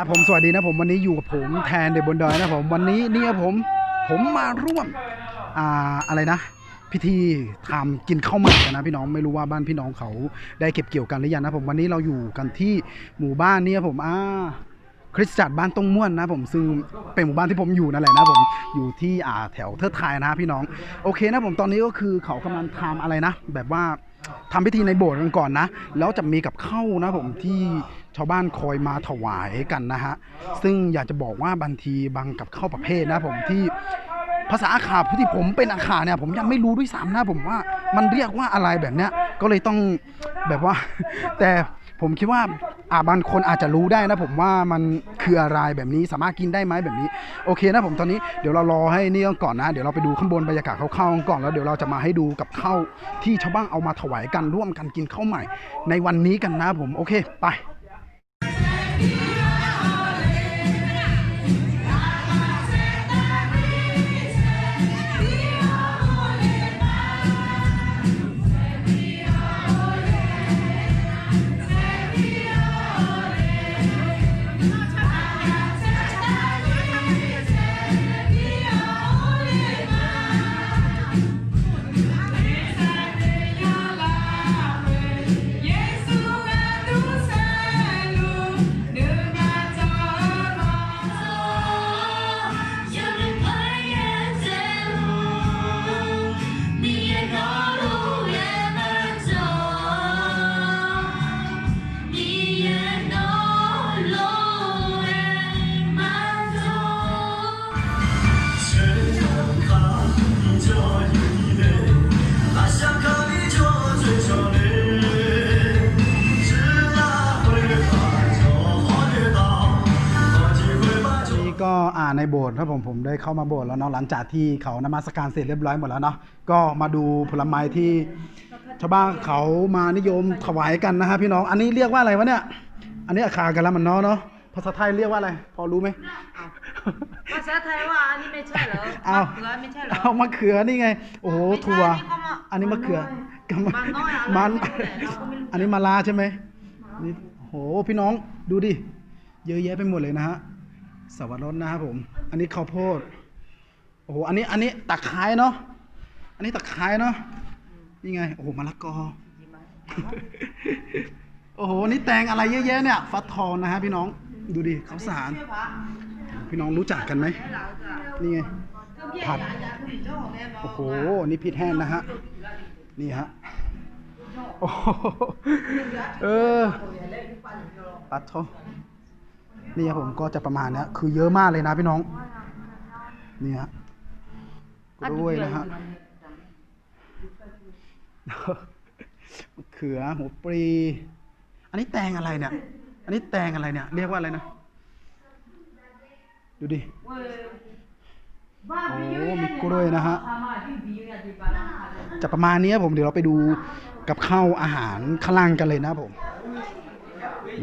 ับผมสวัสดีนะผมวันนี้อยู่กับผมแทนเดบนดอยนะผมวันนี้เนี่ยผมผมมาร่วมอ่าอะไรนะ พิธีทำกินข้าวใหม่กันนะพี่น้องไม่รู้ว่าบ้านพี่น้องเขาได้เก็บเกี่ยวกันหรือยังนะผมวันนี้เราอยู่กันที่หมู่บ้านเนี่ยผมอ่าคริสตจักรบ้านตงม่วนนะผมซึ่งเป็นหมู่บ้านที่ผมอยู่นั่นแหละนะผมอยู่ที่อ่าแถวเทิดไทยนะพี่น้องโอเคนะผมตอนนี้ก็คือเขากำลังทำอะไรนะ แบบว่าทำพิธีในโบสถ์กันก่อนนะ แล้วจะมีกับข้าวนะผมที่ ชาวบ้านคอยมาถวายกันนะฮะ ซึ่งอยากจะบอกว่าบางทีบางกับข้าวประเภทนะผมที่ภาษาอาขาผู้ที่ผมเป็นอาขาเนี่ยผมยังไม่รู้ด้วยซ้ำนะผมว่ามันเรียกว่าอะไรแบบเนี้ยก็เลยต้องแบบว่า แต่ผมคิดว่าอาบางคนอาจจะรู้ได้นะผมว่ามันคืออะไรแบบนี้สามารถกินได้ไหมแบบนี้ โอเคนะผมตอนนี้เดี๋ยวเรารอให้นี่ก่อนนะ เดี๋ยวเราไปดูข้างบนบรรยากาศคร่าวๆก่อนแล้วเดี๋ยวเราจะมาให้ดูกับข้าวที่ชาวบ้านเอามาถวายกันร่วมกันกินข้าวใหม่ ในวันนี้กันนะผมโอเคไป ในโบสถ์ครับผมผมได้เข้ามาโบสถ์แล้วเนาะหลังจากที่เขานมัสการเสร็จเรียบร้อยหมดแล้วเนาะก็มาดูผลไม้ที่ชาวบ้านเขามานิยมถวายกันนะฮะพี่น้องอันนี้เรียกว่าอะไรวะเนี่ย อันนี้อาคากันแล้วมันเนาะเนาะภาษาไทยเรียกว่าอะไร พอรู้ไหมภาษาไทยว่าอันนี้ไม่ใช่เหรออ้าวมะเขือไม่ใช่เหรอเอามะเขือนี่ไง โอ้โหไม่ใช่ถั่วนี่เขามาอันนี้มะเขือกับมันน้อยอะไรมันไม่รู้แหละเราก็ไม่รู้อันนี้มะลาใช่ไหมนี่โหพี่น้องดูดิเยอะแยะไปหมดเลยนะฮะ สับปะรดนะครับผม อันนี้ข้าวโพด โอ้โห อันนี้ อันนี้ตะไคร้เนาะ อันนี้ตะไคร้เนาะ นี่ไง โอ้โห มะละกอ โอ้โห นี่แตงอะไรเยอะแยะเนี่ย ฟักทองนะฮะพี่น้อง ดูดิข้าวสาร พี่น้องรู้จักกันไหม นี่ไง ผัด โอ้โห นี่พริษแห้งนะฮะ นี่ฮะโอ้โหเออปัดโท นี่ครับผมก็จะประมาณนี้คือเยอะมากเลยนะพี่น้องนี่ฮะกล้วยนะฮะเขือหัวปรีอันนี้แตงอะไรเนี่ย อันนี้แตงอะไรเนี่ย เรียกว่าอะไรนะ ดูดิ โอ้มีกล้วยนะฮะ จะประมาณนี้ผมเดี๋ยวเราไปดูกับข้าวอาหารข้างล่างกันเลยนะผม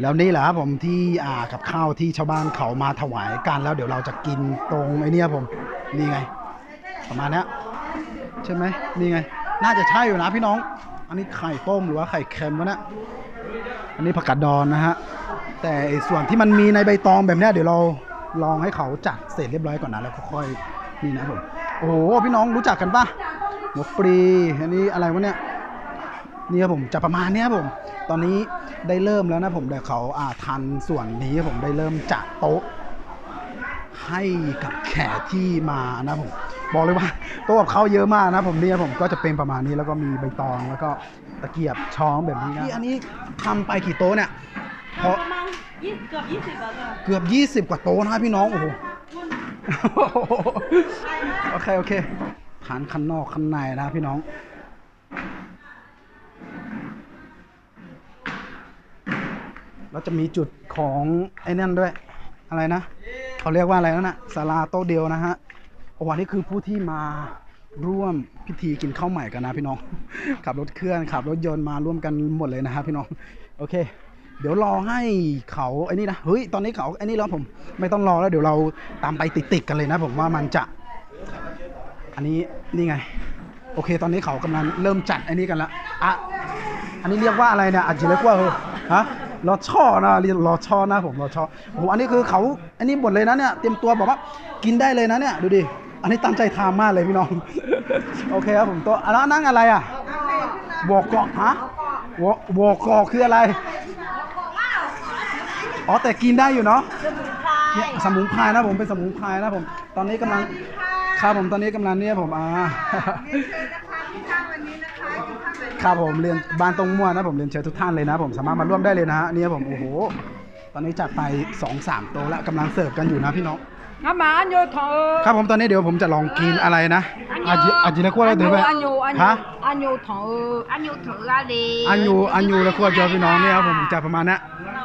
แล้วนี่แหละครับผมที่อ่ากับข้าวที่ชาวบ้านเขามาถวายกันแล้วเดี๋ยวเราจะกินตรงไอ้เนี่ยผมนี่ไง ประมาณเนี้ยใช่ไหมนี่ไง น่าจะใช่อยู่นะพี่น้อง อันนี้ไข่ต้มหรือว่าไข่เค็มวะเนะอันนี้ผักกาดดอนนะฮะแต่ส่วนที่มันมีในใบตองแบบนี้เดี๋ยวเราลองให้เขาจัดเสร็จเรียบร้อยก่อนนะแล้วค่อยนี่นะผมโอ้โหพี่น้องรู้จักกันปะหัวปรีอันนี้อะไรวะเนี่ย นี่ครับผมจะประมาณเนี้ยครับผม ตอนนี้ได้เริ่มแล้วนะผมเดี๋ยวเขาอ่าทันส่วนนี้ครับผมได้เริ่มจัดโต๊ะ ให้กับแขกที่มานะผมบอกเลยว่าโต๊ะกับเขาวเยอะมากนะผมเนี่ยผมก็จะเป็นประมาณนี้แล้วก็มีใบตองแล้วก็ตะเกียบช้อนแบบนี้นะอันนี้ทำไปกี่โต๊ะเนี่ยเพราะประมาณยี่เกือบยี่สิบแล้วจ้ะเกือบ20กว่าโต๊ะนะครับพี่น้องโอ้โหโอเคโอเคฐานข้างนอกข้างในนะพี่น้อง แล้วจะมีจุดของไอ้นั่นด้วย อะไรนะเขาเรียกว่าอะไรนั่นนะศาลาโต๊ะเดียวนะฮะโอ้วันนี้คือผู้ที่มาร่วมพิธีกินข้าวใหม่กันนะพี่น้อง ขับรถเครื่องขับรถยนต์มาร่วมกันหมดเลยนะฮะพี่น้อง โอเค เดี๋ยวรอให้เขาไอ้นี่นะเฮ้ยตอนนี้เขาไอ้นี่แล้วผมไม่ต้องรอแล้วเดี๋ยวเราตามไปติดๆกันเลยนะ ผมว่ามันจะ อันนี้นี่ไง โอเค ตอนนี้เขากำลังเริ่มจัดไอ้นี่กันละอะอันนี้เรียกว่าอะไรเนี่ยอาจจะเรียกว่าเออฮะ รอช่อนะเรียนรอช่อนะผมรอช่อโอ้โหอันนี้คือเขาอันนี้หมดเลยนะเนี่ยเตรียมตัวบอกว่ากินได้เลยนะเนี่ยดูดิอันนี้ตั้งใจทำมากเลยพี่น้อง โอเคครับผมตัวอันนั้นนั่งอะไรอะวอกเกาะฮะวอวอกเกาะคืออะไรอ๋อแต่กินได้อยู่เนาะเนี่ยสมุนไพรนะผมเป็นสมุนไพรนะผม ตอนนี้กำลังครับผมตอนนี้กำลังเนี่ยผมอ่า ครับผมเรียนบ้านตรงมั่วนะผมเรียนเชิญทุกท่านเลยนะ ผมสามารถมาร่วมได้เลยนะฮะเนี่ยผมโอ้โห ตอนนี้จัดไป2อสามโต๊ะแล้วกำลังเสิร์ฟกันอยู่นะพี่น้อง อาหมานโยเถอครับผมตอนนี้เดี๋ยวผมจะลองกินอะไรนะอัาโยอัาจินะกั่วแเราถือไปอันโยอันโยฮะอันโยเถออันโยเถออะไรอันยอันยูแล้วกั่วเจอพี่น้องเนี่ยครับผมจะประมาณนี้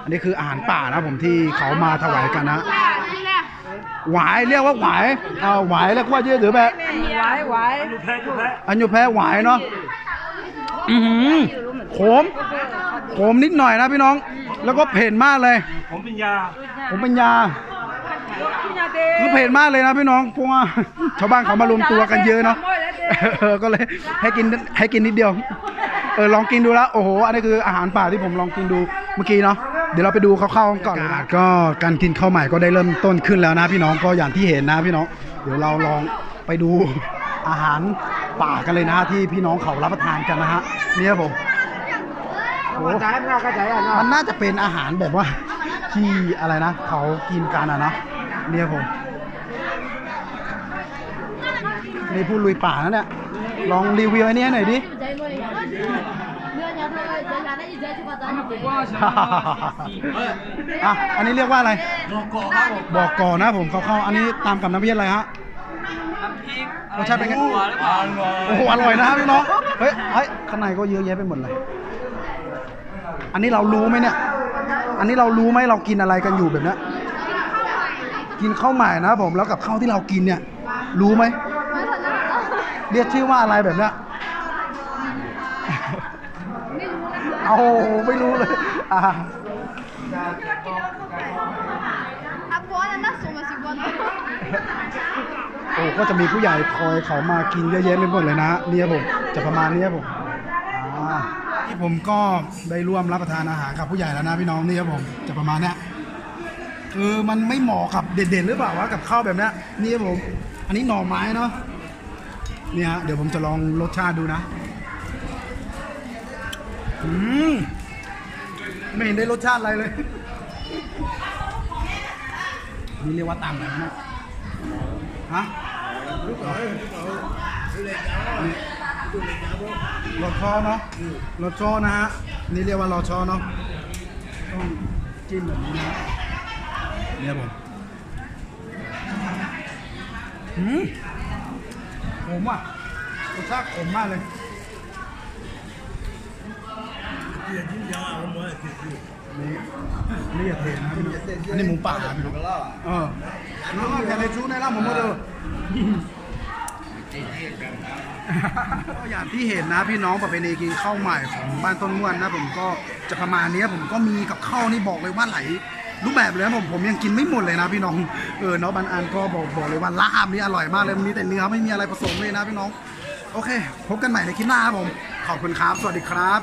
อันนี้คืออาหารป่านะผมที่เขามาถวายกันนะหวายเรียกว่าหวายเอาหวายแล้วกัวเจอถือไป ไหวไหว อันยแพ้หวายเนาะ อือหือขมขมนิดหน่อยนะพี่น้อง แล้วก็เผ็ดมากเลย ผมเป็นยา ผมเป็นยา คือเผ็ดมากเลยนะพี่น้อง เพราะว่าชาวบ้านเขามารวมตัวกันเยอะเนาะเออก็เลยให้กินให้กินนิดเดียว เออลองกินดูแล้ว โอ้โห อันนี้คืออาหารป่าที่ผมลองกินดูเมื่อกี้เนาะ เดี๋ยวเราไปดูคร่าวๆก่อนเลยนะก็การกินข้าวใหม่ก็ได้เริ่มต้นขึ้นแล้วนะพี่น้อง ก็อย่างที่เห็นนะพี่น้อง เดี๋ยวเราลองไปดูอาหาร ป่ากันเลยนะที่พี่น้องเขารับประทานกันนะฮะเนี่ยครับผมโอ้โหมันน่าจะเป็นอาหารแบบว่าที่อะไรนะ เขากินกันอะเนาะเนี่ยผมนี่ผู้ลุยป่านะเนี่ยลองรีวิวไอ้นี่ให้หน่อยดิอะอันนี้เรียกว่าอะไรบอกก่อครับผมบอกก่อนะผมเขาเข้าอันนี้ตามกับน้ำพริกอะไรฮะน้ำพ ริกรสชาติเป็นไงหัวหรือเปล่าโอ้โหอร่อยนะครับพี่น้องเฮ้ยเฮ้ยข้างในก็เยอะแยะไปหมดเลย อันนี้เรารู้ไหมเนี่ย อันนี้เรารู้ไหมเรากินอะไรกันอยู่แบบเนี้ยกินข้าวใหม่นะครับผมแล้วกับข้าวที่เรากินเนี่ย รู้ไหมเรียกชื่อว่าอะไรแบบเนี้ยเอาไม่รู้เลยอ่าโอ้ก็จะมีผู้ใหญ่คอยเขามากินเยอะแยะไปหมดเลยนะเนี่ยผมจะประมาณนี้ยผมอ่าที่ผมก็ได้ร่วมรับประทานอาหารกับผู้ใหญ่แล้วนะพี่น้องนี่ครับผมจะประมาณนี้คือมันไม่เหมาะกับเด็ดๆหรือเปล่าวะกับข้าวแบบนี้นี่ครับผมอันนี้หน่อไม้เนาะเนี่ยฮะเดี๋ยวผมจะลองรสชาติดูนะอืมไม่เห็นได้รสชาติอะไรเลยนี่เรียกว่าตำอะไรนะฮะ รถชอเนาะรถชอนะฮะ นี่เรียกว่ารถชอเนาะ ต้องจิ้มแบบนี้นะเนี่ยผมหืมขมอะรสชาติขมมากเลยนี่นี่อย่าเทนะพี่น้องอันนี้หมูป่าพี่น้องเออ น้องอย่าเลยชูในร่างผมมาดูก็อย่างที่เห็นนะพี่น้องประเพณีกินข้าวใหม่ของบ้านต้นม่วนนะผมก็จะประมาณนี้ผมก็มีกับข้าวนี่บอกเลยว่าไหลรูปแบบเลยนะผมผมยังกินไม่หมดเลยนะพี่น้องเออเนาะบางอันก็บอกบอกเลยว่าลาบนี่อร่อยมากเลยมีแต่เนื้อไม่มีอะไรผสมเลยนะพี่น้อง โอเค พบกันใหม่ในคลิปหน้าครับผม ขอบคุณครับ สวัสดีครับ